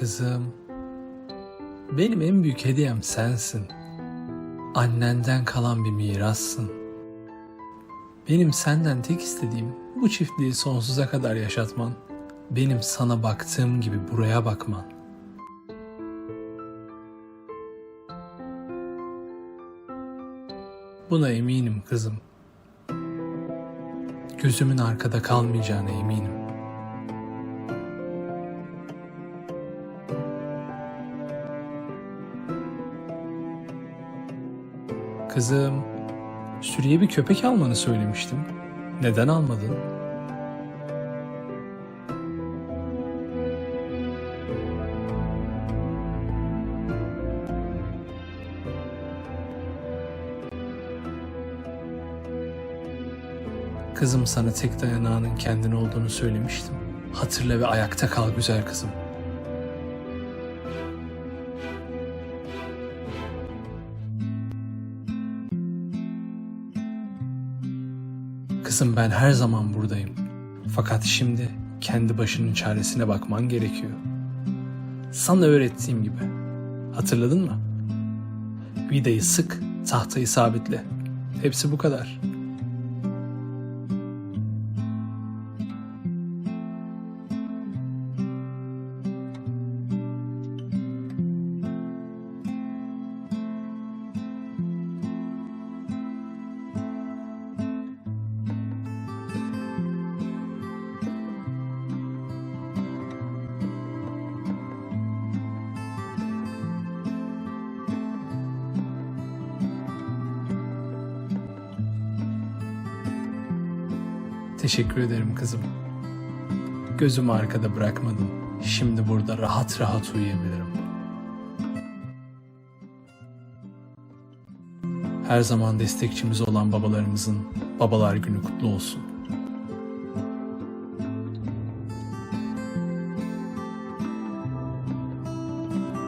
Kızım, benim en büyük hediyem sensin. Annenden kalan bir mirassın. Benim senden tek istediğim bu çiftliği sonsuza kadar yaşatman. Benim sana baktığım gibi buraya bakman. Buna eminim kızım. Gözümün arkada kalmayacağına eminim. Kızım, sürüye bir köpek almanı söylemiştim. Neden almadın? Kızım sana tek dayanağının kendin olduğunu söylemiştim. Hatırla ve ayakta kal güzel kızım. Kızım ben her zaman buradayım. Fakat şimdi kendi başının çaresine bakman gerekiyor. Sana öğrettiğim gibi. Hatırladın mı? Vidayı sık, tahtayı sabitle. Hepsi bu kadar. Teşekkür ederim kızım. Gözümü arkada bırakmadın. Şimdi burada rahat rahat uyuyabilirim. Her zaman destekçimiz olan babalarımızın Babalar Günü kutlu olsun.